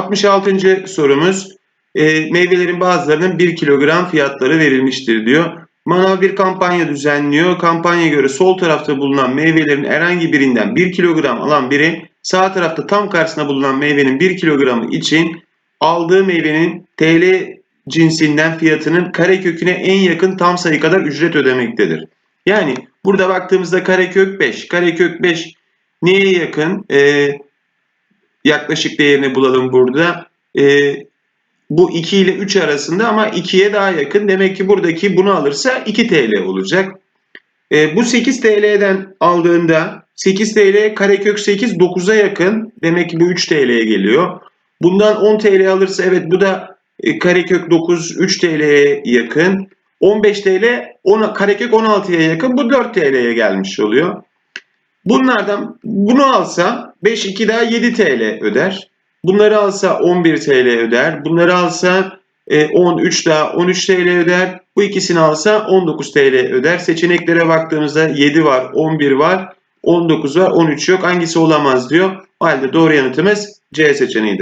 66. sorumuz. E, meyvelerin bazılarının 1 kilogram fiyatları verilmiştir diyor. Manav bir kampanya düzenliyor. Kampanyaya göre sol tarafta bulunan meyvelerin herhangi birinden 1 kilogram alan biri sağ tarafta tam karşısında bulunan meyvenin 1 kilogramı için aldığı meyvenin TL cinsinden fiyatının kareköküne en yakın tam sayı kadar ücret ödemektedir. Yani burada baktığımızda karekök 5. Karekök 5 neye yakın? Ee, yaklaşık değerini bulalım burada. Ee, bu 2 ile 3 arasında ama 2'ye daha yakın. Demek ki buradaki bunu alırsa 2 TL olacak. Ee, bu 8 TL'den aldığında 8 TL karekök 8 9'a yakın. Demek ki bu 3 TL'ye geliyor. Bundan 10 TL alırsa evet bu da e, karekök 9 3 TL'ye yakın. 15 TL 10, karekök 16'ya yakın. Bu 4 TL'ye gelmiş oluyor. Bunlardan bunu alsa 5 2 daha 7 TL öder. Bunları alsa 11 TL öder. Bunları alsa e, 13 daha 13 TL öder. Bu ikisini alsa 19 TL öder. Seçeneklere baktığımızda 7 var, 11 var, 19 var, 13 yok. Hangisi olamaz diyor. O halde doğru yanıtımız C seçeneğidir.